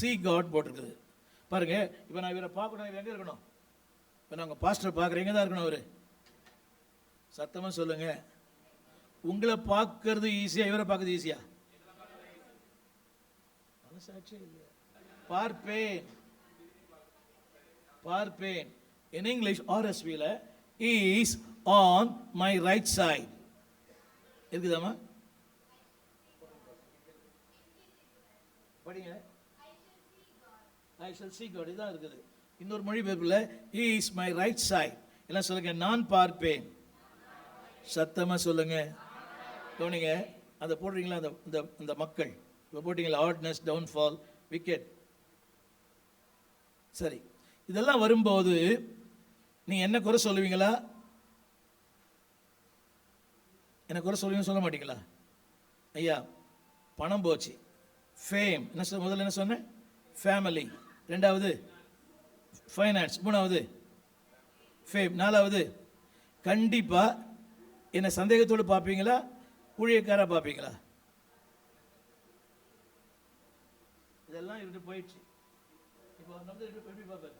C God போட்டிருக்குது. பாருங்க இப்போ நான் இவரை பார்க்கணும் இவர் எங்கே இருக்கணும்? இப்போ நாங்கள் பாஸ்டர் பார்க்குறீங்க தான் இருக்கணும் அவர்? சத்தமாக சொல்லுங்க. உங்களை பார்க்கறது ஈஸியா இவரை பார்க்கறது ஈஸியா மனசாட்சியே இல்லையா. பார்ப்பேன். பார்ப்பேன். In English ஆர்எஸ்பியில் is on my right side இருக்குதாமா படிங்க. ஐ ஷல் சீக் அப்படி தான் இருக்குது. இன்னொரு மொழி he is my right side எல்லாம் சொல்லுங்க நான் பார்ப்பேன். சத்தமா சொல்லுங்க. கவனிங்க அதை போடுறீங்களா அந்த இந்த இந்த மக்கள்? இப்போ போட்டிங்களா ஆட்னஸ் டவுன்ஃபால் விக்கெட் சரி இதெல்லாம் வரும்போது நீங்க என்ன குறை சொல்லுவீங்களா? என்ன குறை சொல்லுவீங்க சொல்ல மாட்டீங்களா? ஐயா பணம் போச்சு. ஃபேம் என்ன சொன்ன முதல்ல என்ன சொன்னேன் ஃபேமிலி ரெண்டாவது ஃபைனான்ஸ் மூணாவது ஃபேம் நாலாவது கண்டிப்பாக என்னை சந்தேகத்தோடு பார்ப்பீங்களா? ஊழியக்காராக பார்ப்பீங்களா? இதெல்லாம் இருந்து போயிடுச்சு. இப்போ அவர் வந்து எப்படி எப்படி பார்ப்பாரு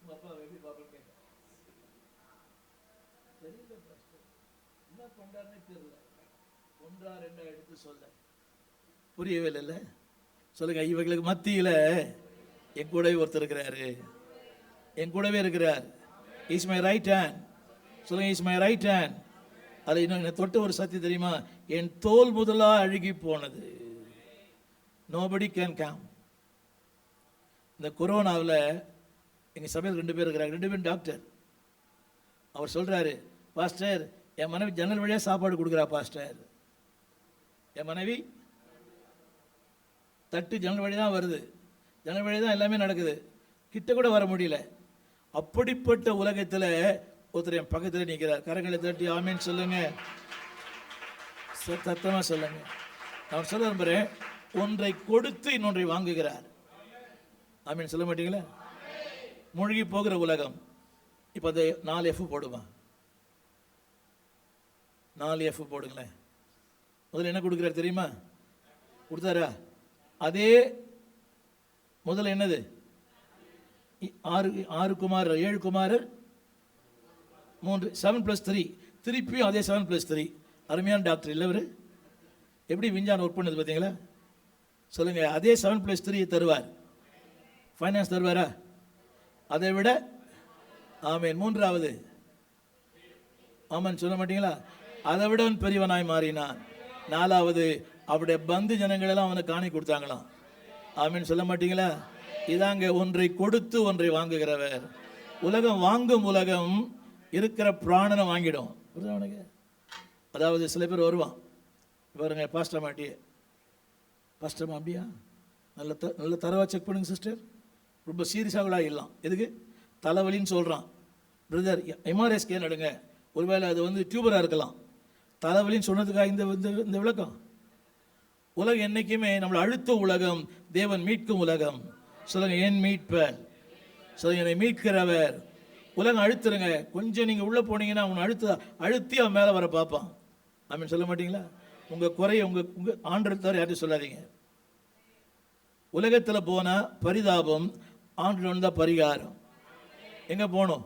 உங்க அப்பா எப்படி பார்ப்பேன் தெரியல என்ன பண்றாருன்னே தெரியல. ஒன்றா ரெண்டா எடுத்து சொல்ல புரியவே இல்லைல்ல? சொல்லுங்க இவங்களுக்கு மத்தியில் என் கூடவே ஒருத்தர் இருக்கிறாரு. என் கூடவே இருக்கிறார். இஸ் மை ரைட் ஹேண்ட் சொல்லுங்க இஸ் மை ரைட் ஹேண்ட் அது இன்னும் என்னை தொட்ட ஒரு சத்தி தெரியுமா? என் தோல் முதலாக அழுகி போனது. நோபடி கேன் கேம் இந்த கொரோனாவில் எங்கள் சபையில் ரெண்டு பேர் இருக்கிறாங்க. ரெண்டு பேரும் டாக்டர் அவர் சொல்கிறாரு பாஸ்டர் என் மனைவி ஜன்னல் வழியாக சாப்பாடு கொடுக்குறா பாஸ்டர் என் மனைவி தட்டு ஜன்னல் வழி தான் வருது. ஜனவழி தான் எல்லாமே நடக்குது. கிட்ட கூட வர முடியல. அப்படிப்பட்ட உலகத்தில் ஒருத்தர் என் பக்கத்தில் நிற்கிறார் கரங்களை தட்டி ஆமேன்னு சொல்லுங்க. சத்தமாக சொல்லுங்க. நான் சொல்ல விரும்புகிறேன் ஒன்றை கொடுத்து இன்னொன்றை வாங்குகிறார். ஆமீன் சொல்ல மாட்டீங்களா? மூழ்கி போகிற உலகம். இப்போ அதை நாலு எஃப் போடுமா? நாலு எஃப் போடுங்களேன். முதல்ல என்ன கொடுக்குறாரு தெரியுமா? கொடுத்தாரா? அதே முதல்ல என்னது? ஆறு ஆறு குமாரர் ஏழு குமாரர் மூன்று செவன் ப்ளஸ் த்ரீ திருப்பியும் அதே செவன் ப்ளஸ் த்ரீ அருமையான டாக்டர் இல்லை அவர் எப்படி விஞ்ஞானம் ஒர்க் பண்ணது பார்த்தீங்களா சொல்லுங்க. அதே செவன் ப்ளஸ் த்ரீ தருவார். ஃபைனான்ஸ் தருவாரா? அதை விட ஆமேன். மூன்றாவது. ஆமான்னு சொல்ல மாட்டீங்களா? அதை விட பெரியவனாய் மாறினான். நாலாவது அவருடைய பந்து ஜனங்களெல்லாம் அவனை காணி கொடுத்தாங்களாம். ஆமீன். சொல்ல மாட்டீங்களா? இதாங்க ஒன்றை கொடுத்து ஒன்றை வாங்குகிறவர். உலகம் வாங்கும் உலகம் இருக்கிற பிராணனை வாங்கிடும். புரியுதா உனக்கு? அதாவது சில பேர் வருவான். பாருங்க பாஸ்டர் மாட்டியே. பாஸ்டர் மாட்டியா நல்ல த நல்ல தரவாக செக் பண்ணுங்க சிஸ்டர் ரொம்ப சீரியஸாக கூட இல்லாம் எதுக்கு? தலைவலின்னு சொல்கிறான் பிரதர் எம்ஆர்ஐ ஸ்கேன் எடுங்க ஒருவேளை அது வந்து டியூபராக இருக்கலாம். தலைவலின்னு சொன்னதுக்காக இந்த இந்த- இந்த விளக்கம்? உலகம் என்றைக்குமே நம்மளை அழுத்த உலகம் தேவன் மீட்கும் உலகம். சொல்லுங்க ஏன் மீட்பர். சொல்லுங்க என்னை மீட்கிறவர். உலகம் அழுத்துருங்க. கொஞ்சம் நீங்கள் உள்ளே போனீங்கன்னா அவனை அழுத்த அழுத்தி அவன் மேலே வர பார்ப்பான். அப்படின்னு சொல்ல மாட்டீங்களா? உங்கள் குறைய உங்கள் உங்கள் ஆண்டு தவிர யார்ட்டும் சொல்லாதீங்க. உலகத்தில் போனால் பரிதாபம் ஆண்டு வந்தா பரிகாரம். எங்கே போகணும்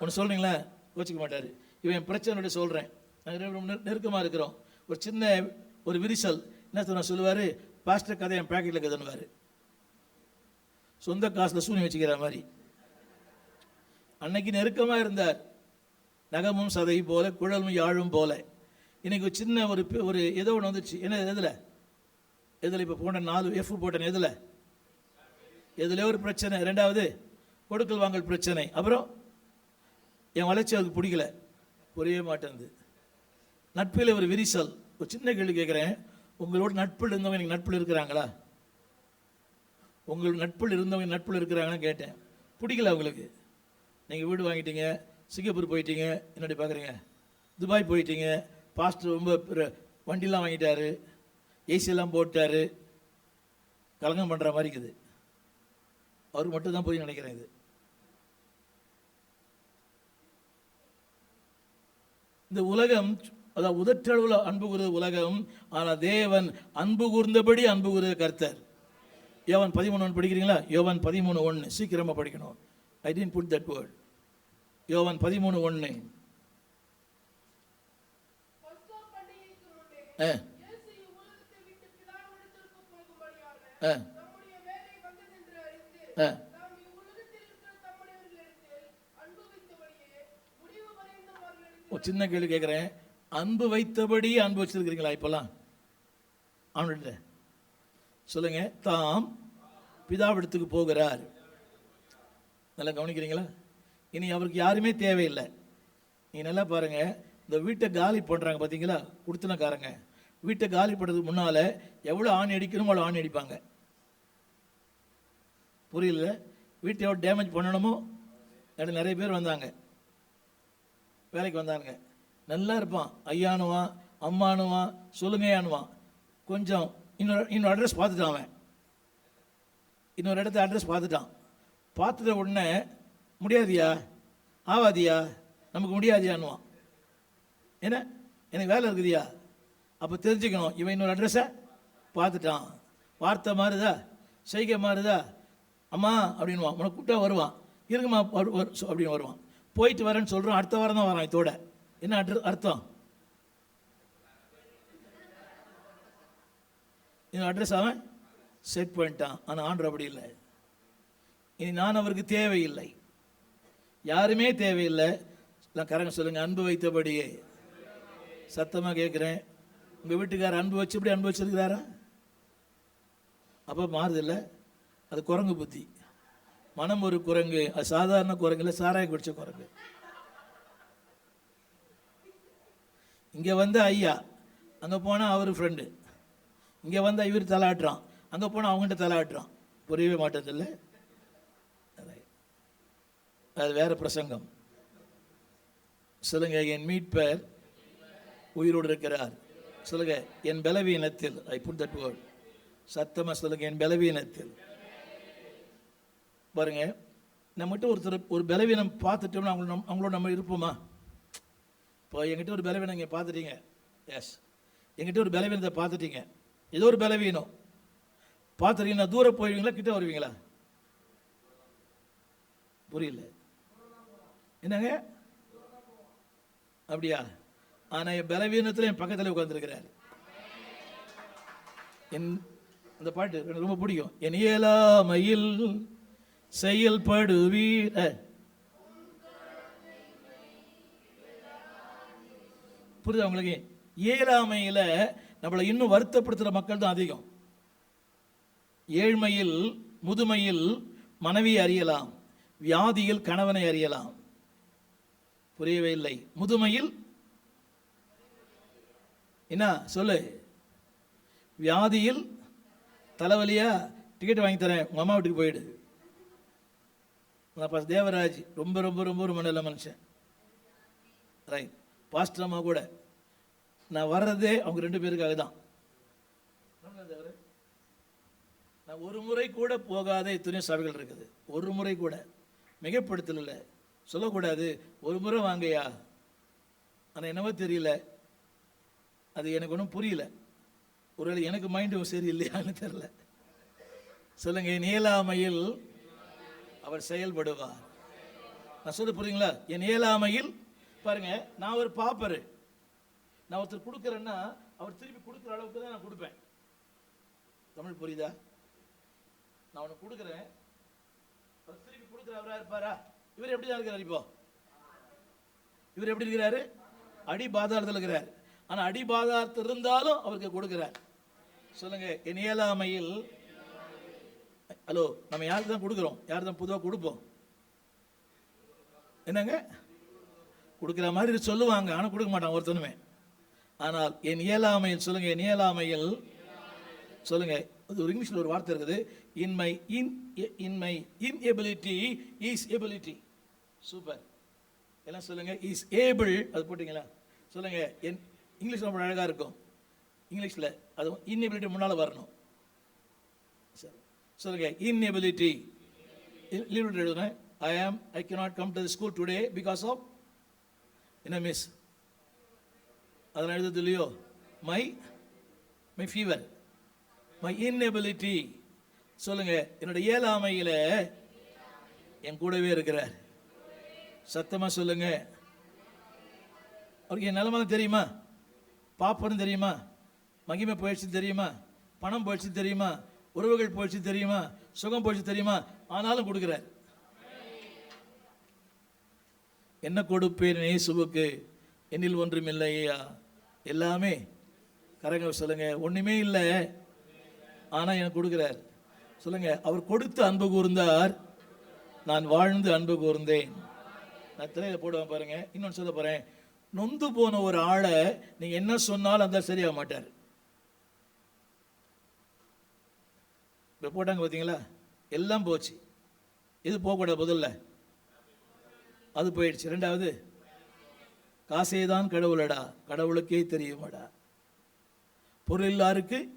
ஒன்று சொல்கிறீங்களா யோசிக்க மாட்டார். இவன் என் பிரச்சனையோட சொல்கிறேன் நாங்கள் நெருக்கமாக இருக்கிறோம். ஒரு சின்ன ஒரு விரிசல். என்ன தெரியுமா சொல்லுவார்? பாஸ்டர் கதை என் பேக்கெட்டில் இருக்குதுன்னுவார். சொந்த காசில் சூனி வச்சுக்கிற மாதிரி. அன்னைக்கு நெருக்கமாக இருந்தார். நகமும் சதை போல குழலும் யாழும் போல. இன்னைக்கு ஒரு சின்ன ஒரு ஒரு ஏதோ ஒன்று வந்துச்சு என்ன எதில்? எதில் இப்போ போன நாலு எஃப் போட்டேன் எதில்? எதுல ஒரு பிரச்சனை? ரெண்டாவது கொடுக்கல் வாங்கல் பிரச்சனை. அப்புறம் என் வளர்ச்சி அதுக்கு பிடிக்கல. புரியவே மாட்டேங்குது. நட்பில் ஒரு விரிசல். ஒரு சின்ன கேள்வி கேட்குறேன். உங்களோட நட்பில் இருந்தவங்க எனக்கு நட்பில் இருக்கிறாங்களா? உங்கள் நட்பில் இருந்தவங்க நட்பில் இருக்கிறாங்கன்னு கேட்டேன். பிடிக்கல அவங்களுக்கு நீங்கள் வீடு வாங்கிட்டீங்க சிங்கப்பூர் போயிட்டீங்க என்னடி பார்க்குறீங்க துபாய் போயிட்டீங்க பாஸ்டர் ரொம்ப வண்டிலாம் வாங்கிட்டாரு ஏசியெல்லாம் போட்டார். கலங்கம் பண்ணுற மாதிரி இருக்குது. அவர் மட்டும் தான் போய் நினைக்கிறேன் இது. இந்த உலகம் அதான் உதற்றளவில் அன்பு கூறுது உலகம் ஆனால் தேவன் அன்பு கூர்ந்தபடி அன்பு கூறுகிற கர்த்தர். யோவன் பதிமூணு ஒன்று படிக்கிறீங்களா? யோவன் பதிமூணு ஒன்று சீக்கிரமாக படிக்கணும். I tend put that word யோவன் பதிமூணு ஒன்று ஆ. ஆ. ஆ. சின்ன கேள்வி கேட்குறேன் அன்பு வைத்தபடி அன்பு வச்சிருக்கிறீங்களா இப்போல்லாம் அவன்கிட்ட. சொல்லுங்க. தாம் பிதாவிடத்துக்கு போகிறார். நல்லா கவனிக்கிறீங்களா? இனி அவருக்கு யாருமே தேவையில்லை. நீ நல்லா பாருங்க. இந்த வீட்டை காலி பண்ணுறாங்க பார்த்தீங்களா கொடுத்தனக்காரங்க வீட்டை காலி பண்ணுறதுக்கு முன்னால் எவ்வளோ ஆணி அடிக்கணுமோ அவ்வளோ ஆணி அடிப்பாங்க. புரியல. வீட்டை எவ்வளோ டேமேஜ் பண்ணணுமோ? நிறைய பேர் வந்தாங்க. வேலைக்கு வந்தாங்க நல்லா இருப்பான். ஐயானுவான் அம்மானுவான் சொல்லுங்கயானுவான் கொஞ்சம் இன்னொரு இன்னொரு அட்ரஸ் பார்த்துட்டான் அவன். இன்னொரு இடத்த அட்ரஸ் பார்த்துட்டான். பார்த்துட்ட உடனே முடியாதியா? ஆவாதியா? நமக்கு முடியாதியான்னுவான். என்ன? எனக்கு வேலை இருக்குதியா? அப்போ தெரிஞ்சுக்கணும் இவன் இன்னொரு அட்ரஸை பார்த்துட்டான். வார்த்தை மாறுதா? செய்கை மாறுதா? அம்மா அப்படின்வான் உனக்கு கூப்பிட்டா வருவான். இருக்குமா அப்படின்னு வருவான். போயிட்டு வரேன்னு சொல்கிறான் அடுத்த வாரம் தான் வரான் இதோட. என்ன அர்த்தம்? என் அட்ரஸ் அவன் செட் பண்ணிட்டான். ஆனால் ஆண்டர் அப்படி இல்லை. இனி நான் அவருக்கு தேவையில்லை. யாருமே தேவையில்லை. நான் கரங்க சொல்லுங்க அன்பு வைத்தபடியே. சத்தமாக கேட்குறேன் உங்கள் வீட்டுக்காரர் அன்பு வச்சு இப்படி அன்பு வச்சிருக்கிறாரா? அப்போ மாறுதில்ல அது குரங்கு புத்தி. மனம் ஒரு குரங்கு. அது சாதாரண குரங்கு இல்லை சாராய குடிச்ச குரங்கு. இங்கே வந்து ஐயா அங்கே போனால் அவர் ஃப்ரெண்டு இங்கே வந்து இவர் தலாட்டுறான் அங்கே போனால் அவங்ககிட்ட தலாட்டுறான் புரியவே மாட்டதில்லை அது வேற பிரசங்கம். சொல்லுங்க என் மீட்பர் உயிரோடு இருக்கிறார். சொல்லுங்க என் பலவீனத்தில் ஐ புட் தட் வேர்ட் சத்தமா சொல்லுங்க என் பலவீனத்தில். பாருங்க நம்மகிட்ட ஒருத்தர் ஒரு பலவீனம் பார்த்துட்டோம்னா அவங்களோட அவங்களோட நம்ம இருப்போமா? இப்போ என்கிட்ட ஒரு பலவீனம் இங்கே பார்த்துட்டீங்க. எஸ் என்கிட்ட ஒரு பலவீனத்தை பார்த்துட்டீங்க. ஏதோ ஒரு பலவீனம். பார்த்துருக்கீங்க தூரம் போயிடுவீங்களா கிட்ட வருவீங்களா? புரியல. என்னங்க? அப்படியா? ஆனால் என் பலவீனத்தில் என் பக்கத்தில் உட்காந்துருக்கிறாரு என் அந்த பாட்டு எனக்கு ரொம்ப பிடிக்கும். என் இயலாமையில் செயல்படுவீர். புரியுது உங்களுக்கு? இயலாமையில் நம்மளை இன்னும் வருத்தப்படுத்துகிற மக்கள் தான் அதிகம். ஏழ்மையில் முதுமையில் மனைவி அறியலாம். வியாதியில் கணவனை அறியலாம். புரியவே இல்லை. முதுமையில்? என்ன? சொல்லு. வியாதியில்? தலைவலியா? டிக்கெட் வாங்கி தரேன். உங்கள் அம்மா வீட்டுக்கு போயிடு. தேவராஜ். ரொம்ப ரொம்ப ரொம்ப ரொம்ப நல்ல மனுஷன். ரைட் பாஸ்டர் அம்மா கூட. நான் வர்றதே அவங்க ரெண்டு பேருக்காக தான். நான் ஒரு முறை கூட போகாத எத்தனையோ சபைகள் இருக்குது. ஒரு முறை கூட. மிகப்படுத்தல சொல்லக்கூடாது. ஒரு முறை வாங்கையா ஆனால் என்னவோ தெரியல. அது எனக்கு ஒன்றும் புரியல. ஒருவேளை எனக்கு மைண்டு சரியில்லையான்னு தெரியல. சொல்லுங்க என் இயலாமையில் அவர் செயல்படுவார். நான் சொல்ல புரியுங்களா என் இயலாமையில் பாருங்க நான் ஒரு பாப்பரு. நான் ஒருத்தர் கொடுக்குறேன்னா அவர் திருப்பி கொடுக்குற அளவுக்கு தான் நான் கொடுப்பேன். தமிழ் புரியுதா? நான் உனக்கு கொடுக்குறேன். அவர் திருப்பி கொடுக்குற அவராக இருப்பாரா? இவர் எப்படி தான் இருக்கிறார் இப்போ? இவர் எப்படி இருக்கிறாரு? அடி பாதாளத்தில் இருக்கிறார். ஆனா அடி பாதாளத்தில் இருந்தாலும் அவருக்கு கொடுக்குறார். சொல்லுங்க என் இயலாமையில் ஹலோ நம்ம யாருக்கு தான் கொடுக்குறோம்? யார் தான் பொதுவாக கொடுப்போம்? என்னங்க? கொடுக்குற மாதிரி சொல்லுவாங்க. ஆனால் கொடுக்க மாட்டான் ஒருத்தனுமே ஆனால் என் இயலாமையில் சொல்லுங்க என் இயலாமையில் சொல்லுங்க அது ஒரு இங்கிலீஷில் ஒரு வார்த்தை இருக்குது. In my in in my inability is ability super எல்லாம் சொல்லுங்க இஸ் ஏபிள் அது போட்டிங்களா? சொல்லுங்க என் இங்கிலீஷ் ரொம்ப அழகாக இருக்கும். இங்கிலீஷில் அது இன்எபிலிட்டி முன்னால் வரணும். சரி. சொல்லுங்க இன்எபிலிட்டி லீவ் எழுதுங்க I am I can not come to school today because of என்ன மிஸ் அதெல்லாம் எழுதுறது இல்லையோ my my fever my inability. சொல்லுங்க என்னோட இயலாமையில் என் கூடவே இருக்கிறார். சத்தமாக சொல்லுங்க. அவருக்கு என் நிலைமை தெரியுமா? பாப்பனும் தெரியுமா? மகிமை போயிடுச்சு தெரியுமா? பணம் போயிடுச்சு தெரியுமா? உறவுகள் போயிடுச்சு தெரியுமா? சுகம் போயிடுச்சு தெரியுமா? ஆனாலும் கொடுக்குறார். என்ன கொடுப்பேன் இயேசுவுக்கு? என்னில் ஒன்றும் இல்லையா எல்லாமே கரங்க சொல்லுங்க. ஒன்றுமே இல்லை. ஆனால் எனக்கு கொடுக்குறார். சொல்லுங்க. அவர் கொடுத்து அன்பு கூர்ந்தார். நான் வாழ்ந்து அன்பு கூர்ந்தேன். நான் திரையில போடுவேன் பாருங்க. இன்னொன்று சொல்ல போறேன். நொந்து போன ஒரு ஆளை நீங்க என்ன சொன்னாலும் அந்த சரியாக மாட்டார். இப்போ போட்டாங்க பார்த்தீங்களா எல்லாம் போச்சு. இது போகக்கூடாது முதல்ல? அது போயிடுச்சு. ரெண்டாவது காசே தான் கடவுளடா. கடவுளுக்கே தெரியுமாடா. பொருள் இல்லாருக்கு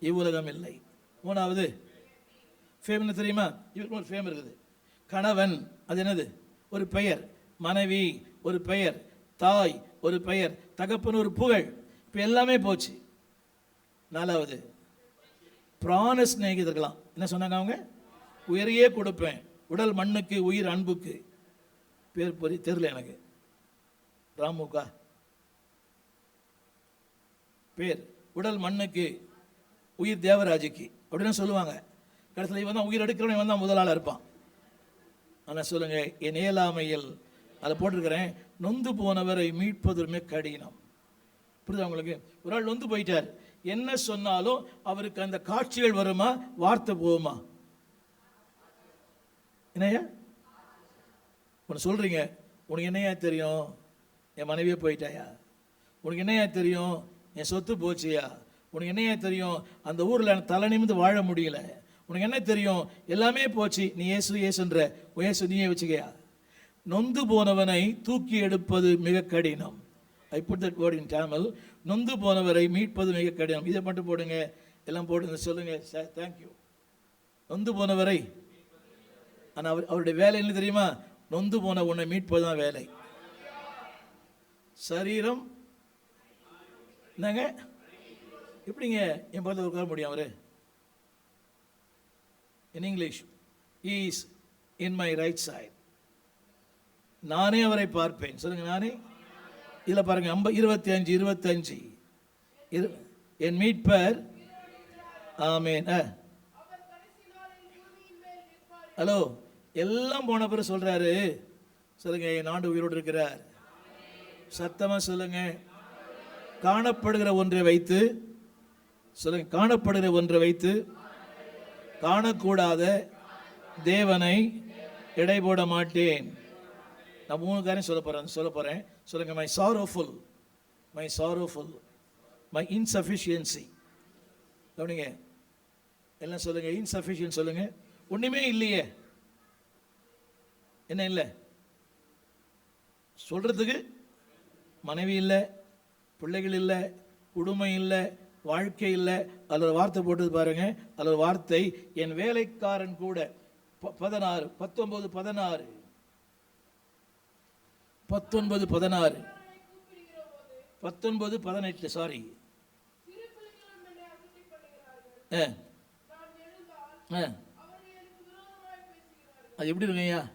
இவ்வுலகம் இல்லை. மூணாவது ஃபேம் என்ன தெரியுமா? இவருக்கு ஒரு ஃபேம் இருக்குது. கணவன் அது என்னது? ஒரு பெயர். மனைவி ஒரு பெயர். தாய் ஒரு பெயர். தகப்பன் ஒரு புகழ். இப்போ எல்லாமே போச்சு. நாலாவது பிராண சிநேகிதர்களாம். என்ன சொன்னாங்க அவங்க? உயிரையே கொடுப்பேன். உடல் மண்ணுக்கு உயிர் அன்புக்கு. பேர் பொறி தெரியல எனக்கு. ராமுகா. பேர் உடல் மண்ணுக்கு உயிர் தேவராஜுக்கு. அப்படின்னு சொல்லுவாங்க. கடைசியில் இவன் தான் உயிர் எடுக்கிறவன் இவன் தான் முதலாளா இருப்பான். ஆனால் சொல்லுங்க என் இயலாமையில் அதை போட்டிருக்கிறேன். நொந்து போனவரை மீட்பதுமே கடினம். புரியுதா உங்களுக்கு? ஒரு ஆள் நொந்து போயிட்டார். என்ன சொன்னாலும் அவருக்கு அந்த காட்சிகள் வருமா? வார்த்தை போகுமா? என்னையா ஒன்று சொல்றீங்க உனக்கு என்னையா தெரியும்? என் மனைவியே போயிட்டாயா? உனக்கு என்னையா தெரியும்? என் சொத்து போச்சியா? உனக்கு என்னையா தெரியும்? அந்த ஊரில் எனக்கு தலை நிமிந்து வாழ முடியல. உனக்கு என்ன தெரியும்? எல்லாமே போச்சு. நீ ஏசு ஏசுன்ற ஏசு நீயே வச்சுக்கையா? நொந்து போனவனை தூக்கி எடுப்பது மிக கடினம். I put that word in Tamil நொந்து போனவரை மீட்பது மிக கடினம். இதை மட்டும் போடுங்க. எல்லாம் போடுங்க. சொல்லுங்க. சார் தேங்க்யூ நொந்து போனவரை ஆனால் அவர் அவருடைய வேலை என்ன தெரியுமா? நொந்து போன உன்னை மீட்பது தான் வேலை. சரீரம். என்னங்க? எப்படிங்க என் பக்கத்தில் உட்கார முடியும் அவரு? In English is in my right side நானே அவரை பார்ப்பேன். சொல்லுங்க நானே. இதில் பாருங்க ஐம்ப இருபத்தி அஞ்சு இருபத்தஞ்சு. இரு என் மீட்பர். ஆமேன். ஆ ஹலோ எல்லாம் போன பிறகு சொல்றாரு. சொல்லுங்க என் ஆண்டு உயிரோடு இருக்கிறார். சத்தமா சொல்லுங்க. காணப்படுகிற ஒன்றை வைத்து சொல்லுங்க காணப்படுகிற ஒன்றை வைத்து காணக்கூடாத தேவனை எடை போட மாட்டேன். நான் மூணு காரியம் சொல்ல போறேன் சொல்ல போறேன். சொல்லுங்க my sorrowful my sorrowful my insufficiency கவனிங்க. எல்லாம் சொல்லுங்க இன்சஃபிஷியன்ட் சொல்லுங்க. ஒண்ணுமே இல்லையே. என்ன இல்லை? சொல்றதுக்கு மனைவி இல்லை பிள்ளைகள் இல்லை குடும்பம் இல்லை வாழ்க்கை இல்லை. அதில் ஒரு வார்த்தை போட்டது பாருங்க. அதில் வார்த்தை என் வேலைக்காரன் கூட. ப- பதினாறு பத்தொன்பது பதினாறு. பத்தொன்பது பதினாறு. பத்தொன்பது பதினெட்டு சாரி ஆ. ஆ. அது எப்படி இருக்குங்கய்யா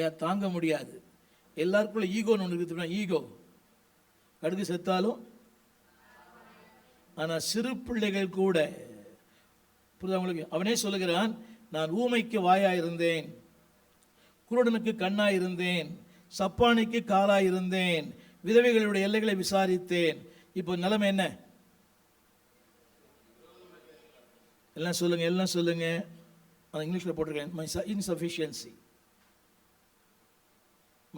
ஏன் தாங்க முடியாது? எல்லாருக்குள்ள ஈகோன்னு ஒன்று இருக்குது ஈகோ. கடுகு செத்தாலும் ஆனால் சிறு பிள்ளைகள் கூட புரியுதா உங்களுக்கு? அவனே சொல்லுகிறான் நான் ஊமைக்கு வாயாக இருந்தேன் குருடனுக்கு கண்ணாக இருந்தேன் சப்பானிக்கு காலாக இருந்தேன் விதவைகளுடைய எல்லைகளை விசாரித்தேன். இப்போ நிலைமை என்ன? எல்லாம் சொல்லுங்க எல்லாம் சொல்லுங்க. அந்த இங்கிலீஷில் போட்டிருக்கேன் மை இன்சஃபிஷியன்சி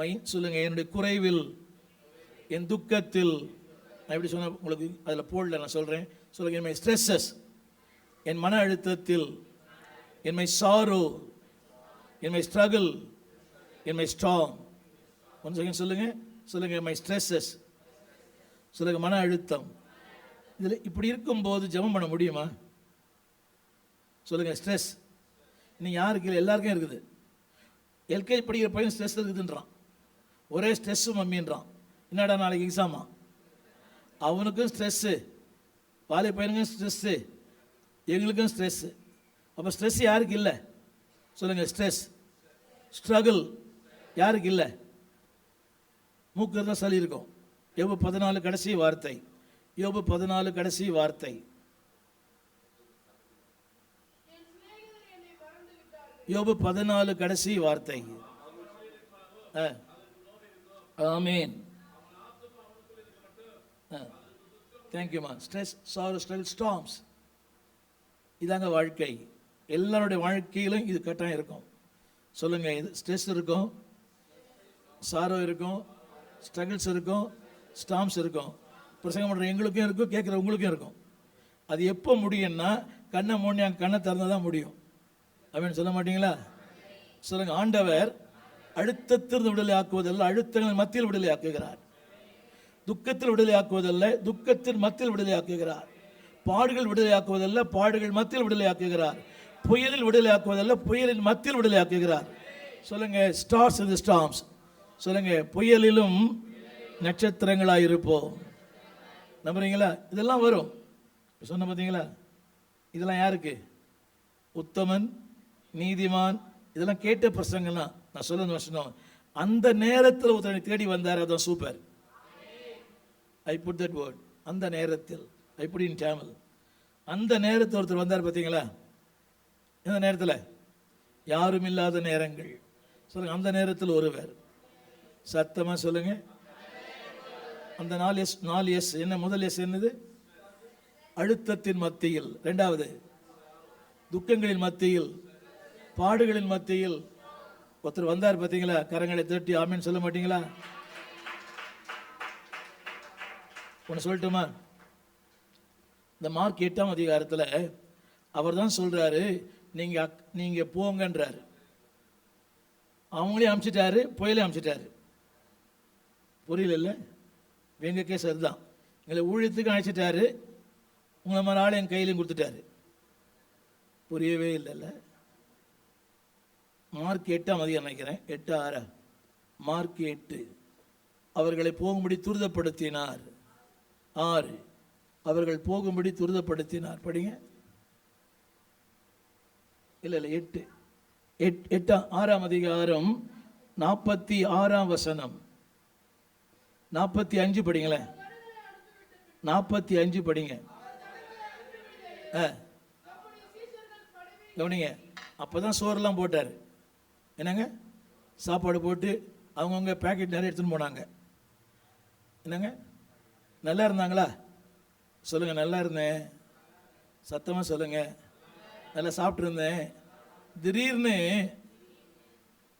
மை சொல்லுங்க என்னுடைய குறைவில் என் துக்கத்தில் நான் எப்படி சொன்ன உங்களுக்கு அதில் போடல நான் சொல்கிறேன் சொல்லுங்க என் மை ஸ்ட்ரெஸ்ஸஸ் என் மன அழுத்தத்தில் என் மை சாரோ என் மை ஸ்ட்ரகிள் என் மை ஸ்ட்ராங் ஒன் செகண்ட் சொல்லுங்க சொல்லுங்க மை ஸ்ட்ரெஸ்ஸஸ் சொல்லுங்க மன அழுத்தம். இதில் இப்படி இருக்கும்போது ஜெபம் பண்ண முடியுமா? சொல்லுங்க ஸ்ட்ரெஸ் இன்னும் யாருக்கு இல்லை எல்லாருக்கும் இருக்குது. எல்கேஜி படிக்கிற பையன் ஸ்ட்ரெஸ் இருக்குதுன்றான். ஒரே ஸ்ட்ரெஸ்ஸு மம்மின்றான். என்னடா நாளைக்கு எக்ஸாமா அவனுக்கும் ஸ்ட்ரெஸ்ஸு வாலி பையனுக்கும் ஸ்ட்ரெஸ்ஸு எங்களுக்கும் ஸ்ட்ரெஸ்ஸு அப்போ ஸ்ட்ரெஸ் யாருக்கு இல்லை? சொல்லுங்கள் ஸ்ட்ரெஸ் ஸ்ட்ரகிள் யாருக்கு இல்லை? மூக்கு தான் சளி இருக்கும். யோபு பதினாலு கடைசி வார்த்தை. யோபு பதினாலு கடைசி வார்த்தை. யோபு பதினாலு கடைசி வார்த்தை. ஆ. ஆமீன். தேங்க்யூமா ஸ்ட்ரெஸ் சாரோ ஸ்ட்ரகிள் ஸ்டாம்ஸ் இதாங்க வாழ்க்கை. எல்லாருடைய வாழ்க்கையிலும் இது கட்டாயம் இருக்கும். சொல்லுங்கள் இது ஸ்ட்ரெஸ் இருக்கும் சாரோ இருக்கும் ஸ்ட்ரகிள்ஸ் இருக்கும் ஸ்டாம்ஸ் இருக்கும். பிரசங்கம் பண்ணுற எங்களுக்கும் இருக்கும் கேட்குற உங்களுக்கும் இருக்கும். அது எப்போ முடியும்னா கண்ணை மூடி கண்ணை திறந்து தான் முடியும். அப்படின்னு சொல்ல மாட்டீங்களா? சொல்லுங்கள் ஆண்டவர் அழுத்தத்திலிருந்து விடுதலை ஆக்குவதல்ல அழுத்தங்கள் மத்தியில் விடுதலை ஆக்குகிறார் துக்கத்தில் விடுதலை ஆக்குவதல்ல துக்கத்தின் மத்தியில் விடுதலை ஆக்குகிறார் பாடுகள் விடுதலை ஆக்குவதல்ல பாடுகள் மத்தியில் விடுதலை ஆக்குகிறார் புயலில் விடுதலை ஆக்குவதல்ல புயலின் மத்தியில் விடுதலை ஆக்குகிறார் சொல்லுங்க ஸ்டார்ஸ் இந்த ஸ்டாம்ஸ் சொல்லுங்க புயலிலும் நட்சத்திரங்களாக இருப்போம். நம்புறீங்களா? இதெல்லாம் வரும். சொன்ன பார்த்தீங்களா இதெல்லாம் யாருக்கு? உத்தமன் நீதிமான் இதெல்லாம் கேட்ட பிரசங்கள்லாம் நான் சொல்லுங்க வசனம் அந்த நேரத்தில் ஒருத்தனை தேடி வந்தார் அதான் super I put that word அந்த நேரத்தில் ஐ புட் இன் டேமல் அந்த நேரத்தில் ஒருத்தர் வந்தார் பார்த்தீங்களா இந்த நேரத்தில்? யாரும் இல்லாத நேரங்கள். சொல்லுங்க அந்த நேரத்தில் ஒருவர். சத்தமா சொல்லுங்க. அந்த நாலு எஸ் நாலு எஸ் என்ன முதல் எஸ் என்னது? அழுத்தத்தின் மத்தியில். ரெண்டாவது துக்கங்களின் மத்தியில். பாடுகளின் மத்தியில். ஒருத்தர் வந்தார் பார்த்தீங்களா? கரங்களை தட்டி ஆமின்னு சொல்ல மாட்டீங்களா? ஒன்று சொல்லட்டுமா? இந்த மார்க் எட்டாம் அதிகாரத்தில் அவர் தான் சொல்கிறாரு நீங்கள் நீங்கள் போங்கன்றாரு. அவங்களையும் அமுச்சிட்டாரு புயலையும் அமுச்சிட்டாரு. புரியல எங்க கேஸ் அதுதான் எங்களை ஊழியத்துக்கும் அழைச்சிட்டாரு. உங்களை மாதிரி ஆள் என் கையிலையும் கொடுத்துட்டாரு. புரியவே இல்லைல்ல. மார்க் எட்டாம் அதிகம் நினைக்கிறேன் எட்டு ஆறா. மார்க் எட்டு. அவர்களை போகும்படி துரிதப்படுத்தினார். ஆறு. அவர்கள் போகும்படி துரிதப்படுத்தினார். படிங்க. இல்லை இல்லை எட்டு. எட் எட்டாம் ஆறாம் அதிகாரம் நாற்பத்தி ஆறாம் வசனம். நாற்பத்தி அஞ்சு படிங்களேன். நாற்பத்தி அஞ்சு படிங்க. ஆ கவனிங்க. அப்போ தான் சோறெல்லாம் போட்டார். என்னங்க? சாப்பாடு போட்டு அவங்கவுங்க பேக்கெட் நிறைய எடுத்துன்னு போனாங்க. என்னங்க? நல்லா இருந்தாங்களா? சொல்லுங்க நல்லா இருந்தேன். சத்தமாக சொல்லுங்க. நல்லா சாப்பிட்ருந்தேன் திடீர்னு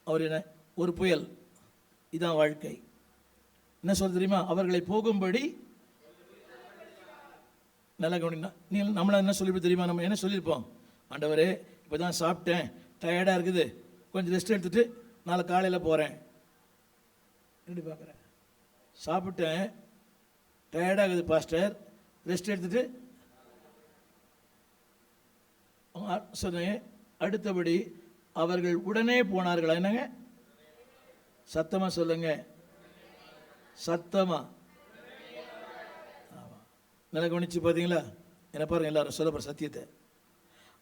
அவர் என்ன? ஒரு புயல். இதான் வாழ்க்கை. என்ன சொல்ல தெரியுமா? அவர்களை போகும்படி நல்லா கவனிக்கணும். நீ நம்மளை என்ன சொல்லியிருப்போம் தெரியுமா? நம்ம என்ன சொல்லியிருப்போம்? ஆண்டவரே இப்போ தான் சாப்பிட்டேன் டயர்டாக இருக்குது. கொஞ்சம் ரெஸ்ட் எடுத்துட்டு நாளை காலையில் போகிறேன் எப்படி பார்க்குறேன் சாப்பிட்டேன். டயர்டாகுது பாஸ்டர் ரெஸ்ட் எடுத்துட்டு சொன்னேன். அடுத்தபடி அவர்கள் உடனே போனார்களா? என்னங்க? சத்தமாக சொல்லுங்க. சத்தமா. ஆமா. நல்லா கவனிச்சு பார்த்தீங்களா என்ன பாருங்க எல்லாரும் சொல்ல சத்தியத்தை.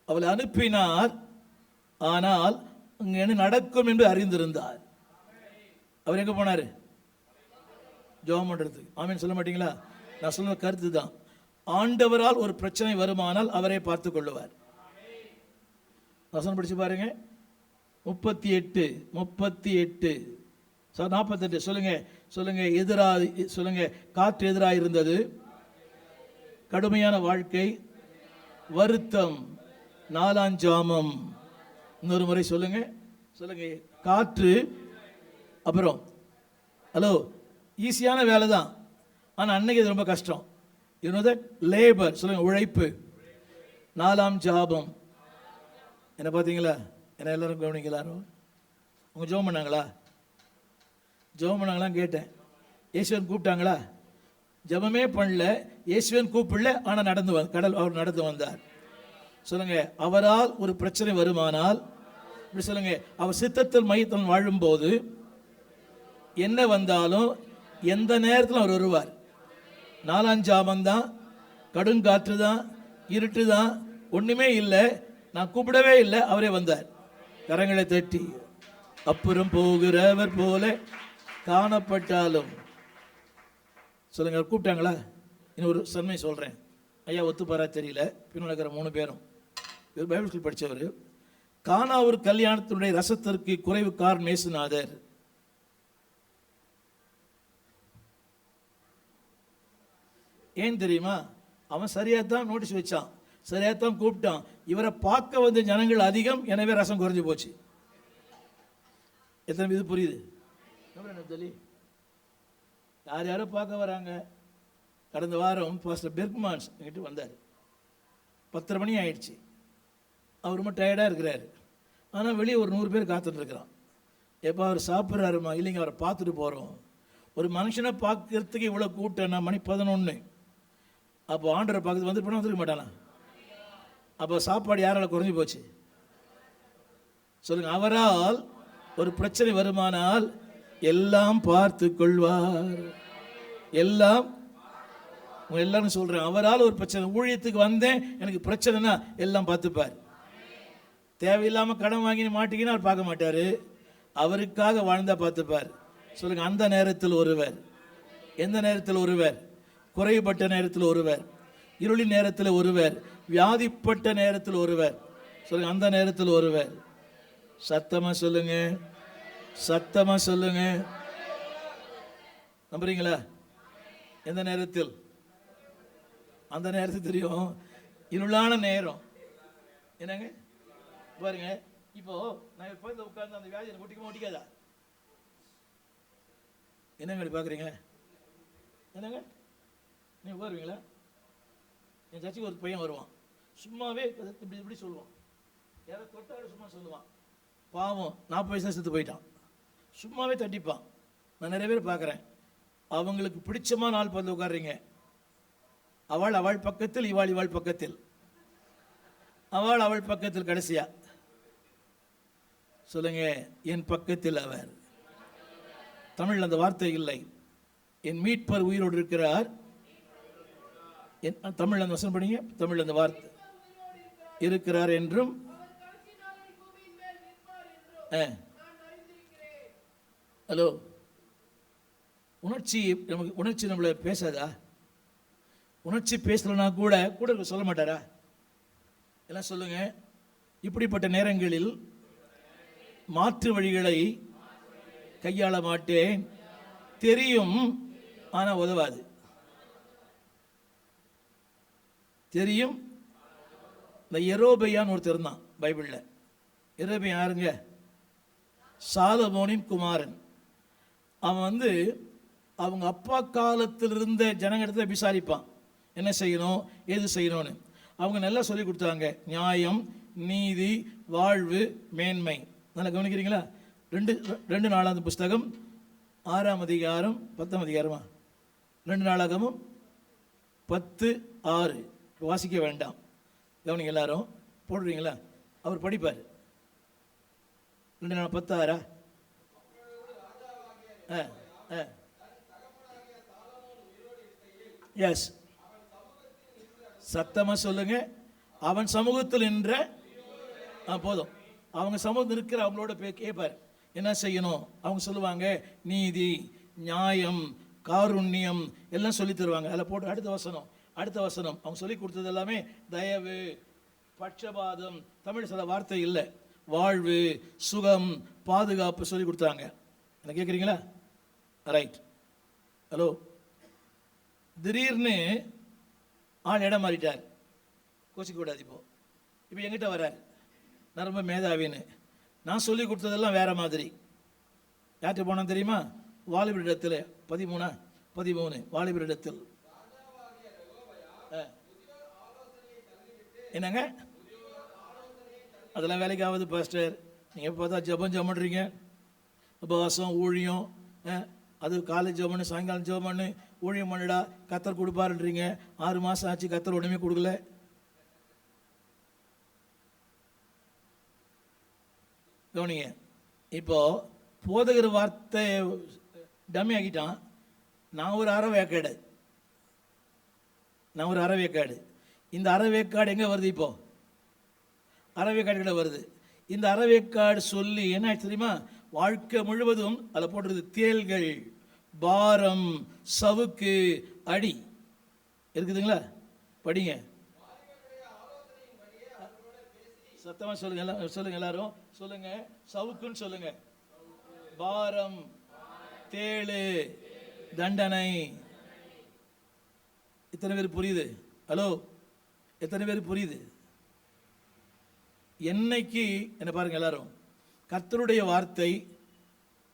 அவளை அனுப்பினார். ஆனால் இங்கே என்ன நடக்கும் என்று அறிந்திருந்தார். அவர் எங்கே போனாரு? ஜெபம் பண்ணுறதுக்கு ஆமீன். சொல்ல மாட்டீங்களா? நான் சொல்ல கருத்து தான் ஆண்டவரால் ஒரு பிரச்சனை வருமானால் அவரே பார்த்து கொள்ளுவார். வசனம் படித்து பாருங்க. முப்பத்தி எட்டு முப்பத்தி எட்டு. சார் நாற்பத்தெட்டு சொல்லுங்க. சொல்லுங்க. எதிராக சொல்லுங்க. காற்று எதிராக இருந்தது. கடுமையான வாழ்க்கை. வருத்தம். நாலாஞ்சாமம் இன்னொரு முறை சொல்லுங்க. சொல்லுங்க. காற்று அப்புறம் ஹலோ ஈஸியான வேலை தான் ஆனால் அன்னைக்கு இது ரொம்ப கஷ்டம். இன்னொரு லேபர் சொல்லுங்க உழைப்பு. நாலாம் ஜாபம். என்ன பார்த்தீங்களா? என்ன எல்லாரும் கவனிங்க எல்லாரும். உங்க ஜோம் பண்ணாங்களா? ஜெபம் பண்ணாங்களான்னு கேட்டேன். இயேசுவன் கூப்பிட்டாங்களா? ஜெபமே பண்ணல. இயேசுவன் கூப்பிடல ஆனால் நடந்து வ- கடல் அவர் நடந்து வந்தார். சொல்லுங்க அவரால் ஒரு பிரச்சனை வருமானால் இப்படி சொல்லுங்க அவர் சித்தத்தில் மையத்தில் வாழும்போது என்ன வந்தாலும் எந்த நேரத்திலும் அவர் வருவார். நாலாஞ்சாமம் தான் கடுங்காற்று தான் இருட்டு தான் ஒன்றுமே இல்லை நான் கூப்பிடவே இல்லை அவரே வந்தார். கரங்களை தட்டி அப்புறம் போகிறவர் போல காணப்பட்டாலும். சொல்லுங்க கூப்பிட்டாங்களா? இன்னும் ஒரு சன்மை சொல்கிறேன் ஐயா ஒத்துப்பாரா தெரியல. பின்னால் நடக்கிற மூணு பேரும். பைபிள் ஸ்கூல் படிச்சவர். கானா ஒரு கல்யாணத்தினுடைய ரசத்திற்கு குறைவு கார் மேசுநாதர். ஏன் தெரியுமா? அவன் சரியாக தான் நோட்டீஸ் வச்சான். சரியா தான் கூப்பிட்டான். இவரை பார்க்க வந்த ஜனங்கள் அதிகம் எனவே ரசம் குறைஞ்சு போச்சு. எத்தனை இது புரியுது? சொல்லி யார் யாரோ பார்க்க வராங்க. கடந்த வாரம் பாஸ்டர் பெர்க்மான்ஸ் என்கிட்ட வந்தார். பத்தரை மணி ஆயிடுச்சு. அவர் ரொம்ப டயர்டாக இருக்கிறார். ஆனால் வெளியே ஒரு நூறு பேர் காத்துட்ருக்கிறான் எப்போ அவர் சாப்பிட்றாருமா? இல்லைங்க அவரை பார்த்துட்டு போகிறோம் ஒரு மனுஷனை பார்க்கறதுக்கு இவ்வளோ கூட்டம்னா மணி பதினொன்று அப்போ ஆண்டரை பார்க்கறது வந்துட்டு போனால் வந்துருக்க மாட்டானா? அப்போ சாப்பாடு யாரால் குறைஞ்சி போச்சு? சொல்லுங்கள் அவரால் ஒரு பிரச்சனை வருமானால் எல்லாம் பார்த்து கொள்வார். எல்லாம் எல்லாரும் சொல்கிறேன் அவரால் ஒரு பிரச்சனை ஊழியத்துக்கு வந்தேன் எனக்கு பிரச்சனைனா எல்லாம் பார்த்துப்பார். தேவையில்லாமல் கடன் வாங்கி மாட்டிக்கினா அவர் பார்க்க மாட்டார். அவருக்காக வாழ்ந்தா பார்த்துப்பார். சொல்லுங்க அந்த நேரத்தில் ஒருவர் எந்த நேரத்தில் ஒருவர்? குறைபட்ட நேரத்தில் ஒருவர் இருளின் நேரத்தில் ஒருவர் வியாதிப்பட்ட நேரத்தில் ஒருவர். சொல்லுங்க அந்த நேரத்தில் ஒருவர். சத்தமா சொல்லுங்க சத்தமா சொல்லுங்க. நம்புறீங்களா? எந்த நேரத்தில்? அந்த நேரத்தில் தெரியும். இருளான நேரம். என்னங்க? பாருங்க இப்போ நான் இப்போ உட்கார்ந்து அந்த வியாதி எனக்கு ஒட்டிக்குமா ஒட்டிக்காதா? என்னங்க இப்படி பார்க்குறீங்க என்னங்க? நீ உட்காருவீங்களா? என் சர்ச்சுக்கு ஒரு பையன் வருவான். சும்மாவே இப்படி இப்படி சொல்லுவான். யாரோ தொட்டாலும் சும்மா சொல்லுவான். பாவம் நாற்பது வயசுல செத்து போயிட்டான். சும்மாவே தட்டிப்பான். நான் நிறைய பேர் பார்க்குறேன் அவங்களுக்கு பிடிச்சமா நாள் பார்த்து உட்காடுறீங்க அவள் அவள் பக்கத்தில் இவாள் இவாள் பக்கத்தில். அவள் அவள் பக்கத்தில் கடைசியா. சொல்லுங்க என் பக்கத்தில் அவர். தமிழ் அந்த வார்த்தை இல்லை. என் மீட்பர் உயிரோடு இருக்கிறார். என் தமிழ் அந்த வசனம் படிங்க தமிழ் அந்த வார்த்தை. இருக்கிறார் என்றும் ஆ. ஹலோ. உணர்ச்சி நமக்கு உணர்ச்சி நம்மளை பேசாதா? உணர்ச்சி பேசலைன்னா கூட கூட சொல்ல மாட்டாரா? எல்லாம் சொல்லுங்க. இப்படிப்பட்ட நேரங்களில் மாற்று வழிகளை கையாள மாட்டேன். தெரியும் ஆனால் உதவாது. தெரியும் இந்த எரோபையான்னு ஒருத்தர் இருந்தான் பைபிளில். எரோபையன் யாருங்க? சாலமோனின் குமாரன். அவன் வந்து அவங்க அப்பா காலத்தில் இருந்த ஜனங்களிடத்துல விசாரிப்பான். என்ன செய்யணும் எது செய்யணும்னு. அவங்க நல்லா சொல்லி கொடுத்தாங்க நியாயம் நீதி வாழ்வு மேன்மை. நல்லா கவனிக்கிறீங்களா? ரெண்டு ரெண்டு நாலாவது புஸ்தகம் ஆறாம் அதிகாரம் பத்தாம் அதிகாரமா? ரெண்டு நாளாகமும் பத்து ஆறு. வாசிக்க வேண்டாம். கவனிங்க எல்லாரும். போடுறீங்களா? அவர் படிப்பார். ரெண்டு நாள் பத்து ஆறா ஆ ஆ. எஸ் சத்தமாக சொல்லுங்க. அவன் சமூகத்தில் நின்ற ஆ போதும். அவங்க சமூகத்தில் இருக்கிற அவங்களோட பே கேட்பார் என்ன செய்யணும்? அவங்க சொல்லுவாங்க நீதி நியாயம் காருண்யம் எல்லாம் சொல்லி தருவாங்க. அதில் போட்டு அடுத்த வசனம் அடுத்த வசனம். அவங்க சொல்லி கொடுத்தது எல்லாமே தயவு பட்சபாதம். தமிழ் சில வார்த்தை இல்லை. வாழ்வு சுகம் பாதுகாப்பு சொல்லி கொடுத்தாங்க. என்ன கேட்குறீங்களா ரைட் ஹலோ திடீர்னு ஆள் இடம் மாறிட்டார். கோச்சிக்க கூடாது இப்போ. இப்போ எங்கிட்ட வரார். நான் ரொம்ப மேதாவின்னு. நான் சொல்லி கொடுத்ததெல்லாம் வேற மாதிரி. யார்கிட்ட போனா தெரியுமா? வாலிபரிடத்தில். பதிமூணா? பதிமூணு. வாலிபரிடத்தில். ஆ. என்னங்க? அதெல்லாம் வேலைக்கு ஆகுது பாஸ்டர் நீங்கள் பார்த்தா ஜெபம் ஜெபம் பண்ணுறீங்க உபவாசம் ஊழியம் ஆ, அது காலை ஜெபம் பண்ணு சாயங்காலம் ஜெபம் பண்ணு ஊழியம் பண்ணுடா கத்தர் கொடுப்பாருன்றீங்க. ஆறு மாதம் ஆச்சு கத்தர் ஒன்றுமே கொடுக்கல. கவனிங்க. இப்போ போதகர் வார்த்தை டம்மி ஆக்கிட்டான். நான் ஒரு அறவேக்காடு நான் ஒரு அறவேக்காடு இந்த அறவேக்காடு எங்கே வருது இப்போது அறவேக்காடு வருது. இந்த அறவேக்காடு சொல்லி என்ன ஆச்சு தெரியுமா? வாழ்க்கை முழுவதும் அதில் போடுறது தேள்கள் பாரம் சவுக்கு அடி. இருக்குதுங்களா? படிங்க. சத்தமாக சொல்லுங்க எல்லாரும் சொல்லுங்க எல்லாரும். சொல்லுங்க. சவுக்குன்னு சொல்லுங்க. பாரம் தேளு தண்டனை. எத்தனை பேர் புரியுது? ஹலோ? எத்தனை பேர் புரியுது? என்னைக்கு என்ன பாருங்க எல்லாரும். கர்த்தருடைய வார்த்தை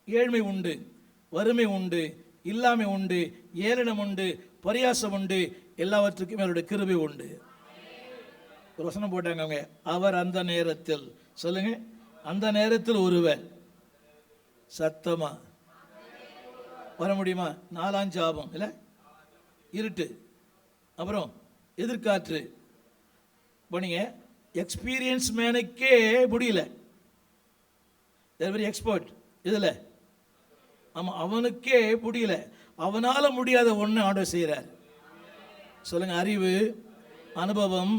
ஏழ்மை உண்டு வறுமை உண்டு இல்லாமை உண்டு ஏளனம் உண்டு பரியாசம் உண்டு எல்லாவற்றுக்கும் அவருடைய கிருபை உண்டு. ஒரு வசனம் போட்டாங்க அவங்க. அவர் அந்த நேரத்தில். சொல்லுங்க. அந்த நேரத்தில் ஒருவர் சத்தமா வர முடியுமா? நாலாம் ஜாபம் இல்ல? இருட்டு. அப்புறம் எதிர்காற்று. போனீங்க எக்ஸ்பீரியன்ஸ் மேனுக்கே முடியல. வெரி எக்ஸ்பர்ட் இதில் ஆமாம் அவனுக்கே முடியல. அவனால் முடியாத ஒன்று ஆர்டர் செய்கிறார் சொல்லுங்கள் அறிவு அனுபவம்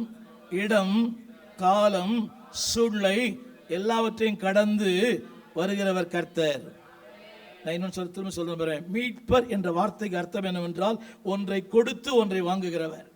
இடம் காலம் சூழ்நிலை எல்லாவற்றையும் கடந்து வருகிறவர் கர்த்தர். நான் இன்னொன்று சொல்ல திரும்ப சொல்ல மீட்பர் என்ற வார்த்தைக்கு அர்த்தம் என்னவென்றால் ஒன்றை கொடுத்து ஒன்றை வாங்குகிறவர்.